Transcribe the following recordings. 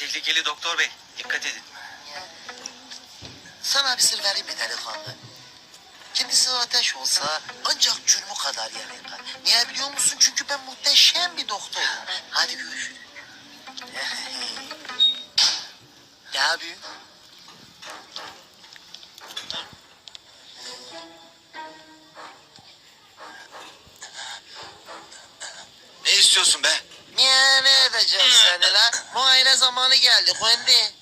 tehlikeli doktor bey. Dikkat edin. Sana bir sır vereyim mi delikanlı? Kendisi ateş olsa ancak cürmü kadar yakar. Niye biliyor musun? Çünkü ben muhteşem bir doktorum. Hadi görüşürüz. ne yapıyorsun? Ne istiyorsun be? Niye ne edeceğim seni la? Muayene zamanı geldi Kendi.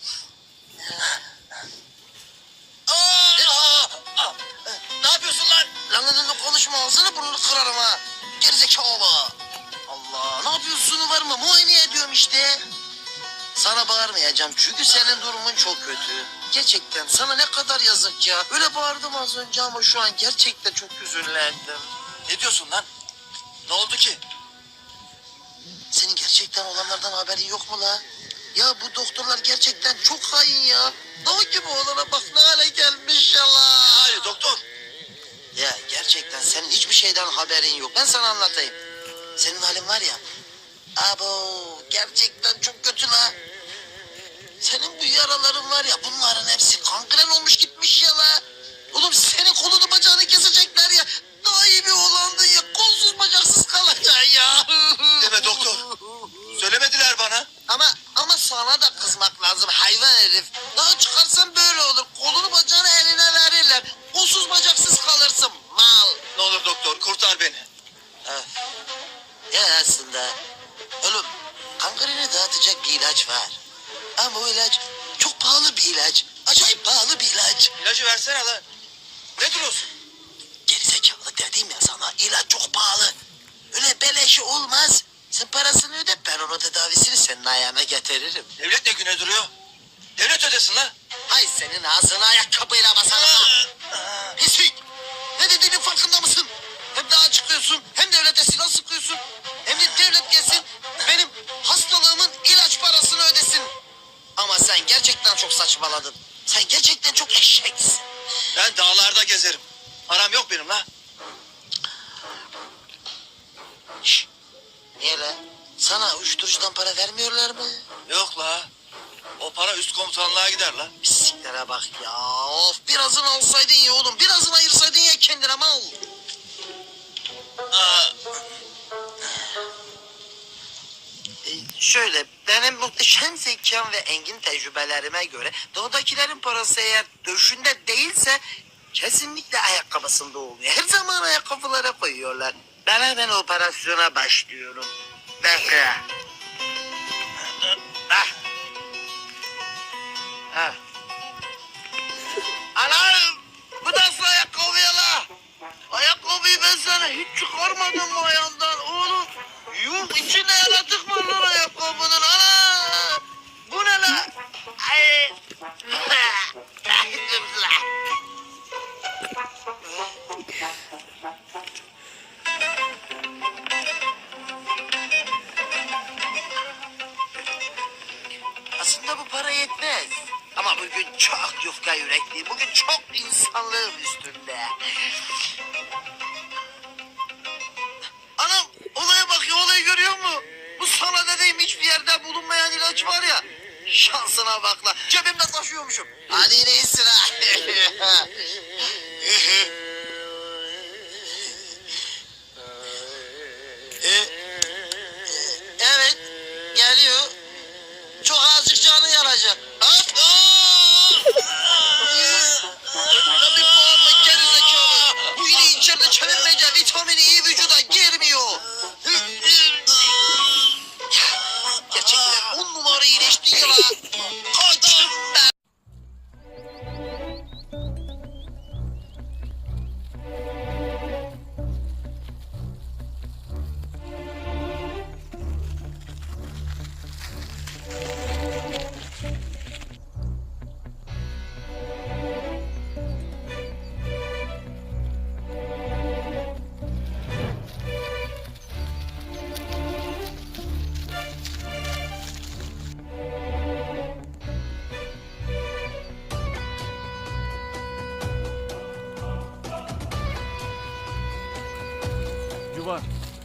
Ne yapıyorsun lan? Lan lan lan konuşma ağzını burnunu kırarım ha. Gerizekalı. Allah ne yapıyorsun var mı? Muayene ediyorum işte. Sana bağırmayacağım çünkü senin durumun çok kötü. Gerçekten sana ne kadar yazık ya. Öyle bağırdım az önce ama şu an gerçekten çok üzünlendim. Ne diyorsun lan? Ne oldu ki? Senin gerçekten olanlardan haberin yok mu la? Ya bu doktorlar gerçekten çok hain ya. Dağ gibi olana bak ne hale gelmiş ya la. Hayır doktor. Ya gerçekten senin hiçbir şeyden haberin yok. Ben sana anlatayım. Senin halin var ya. Abo gerçekten çok kötü la. Senin bu yaraların var ya bunların hepsi kangren olmuş gitmiş ya la. Oğlum senin kolunu herif. Daha çıkarsan böyle olur. Kolunu bacağını eline verirler. Kolsuz bacaksız kalırsın mal. Ne olur doktor kurtar beni. Öf. Ya aslında oğlum kangreni dağıtacak bir ilaç var. Ama o ilaç çok pahalı bir ilaç. Acayip pahalı bir ilaç. İlacı versene lan. Ne duruyorsun? Gerizekalı dedim ya sana ilaç çok pahalı. Öyle beleşi olmaz. Sen parasını öde ben onun tedavisini senin ayağına getiririm. Devlet ne güne duruyor? Devlet ödesin lan. Hay senin ağzına ayakkabıyla basarım ha. Pislik! Ne dediğinin farkında mısın? Hem daha çıkıyorsun hem devlete silah sıkıyorsun. Hem de devlet gelsin benim hastalığımın ilaç parasını ödesin. Ama sen gerçekten çok saçmaladın. Sen gerçekten çok eşeksin. Ben dağlarda gezerim. Param yok benim lan. Şş, niye lan? Sana uyuşturucudan para vermiyorlar mı? Yok la. O para üst komutanlığa gider la. Pisliklere bak ya. Of birazını alsaydın ya oğlum. Birazını ayırsaydın ya kendine mal. Aa, E, şöyle benim muhteşem zekam ve engin tecrübelerime göre doğudakilerin parası eğer döşünde değilse kesinlikle ayakkabısında oluyor. Her zaman ayakkabılara koyuyorlar. Ben hemen operasyona başlıyorum. Bekle. İçinde yaratık var lan ayakkabının ana! Bu ne la? Ay! La. Aslında bu para yetmez. Ama bugün çok yufka yürekliyim. Bugün çok insanlığım üstünde. İlaç var ya. Şansına bak la. Cebimde taşıyormuşum. Hadi yine iyisin ha.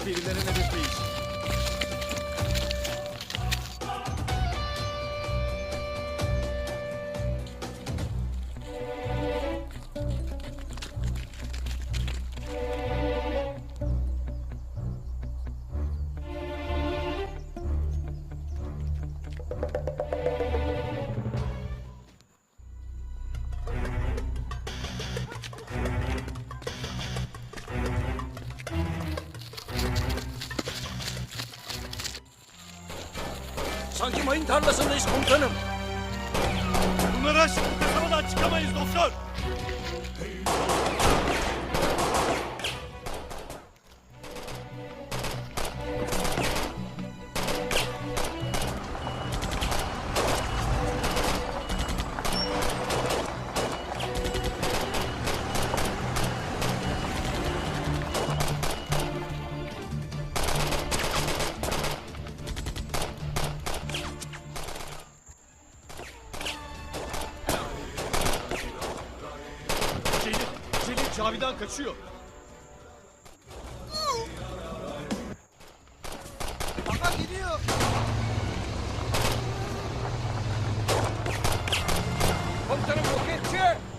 Civan, birilerine hedefleyiz. Sanki mayın tarlasındayız komutanım. Bunları aşıp kasabadan çıkamayız doktor. Cavidan kaçıyor. Baba gidiyor. Komutanım roketçi.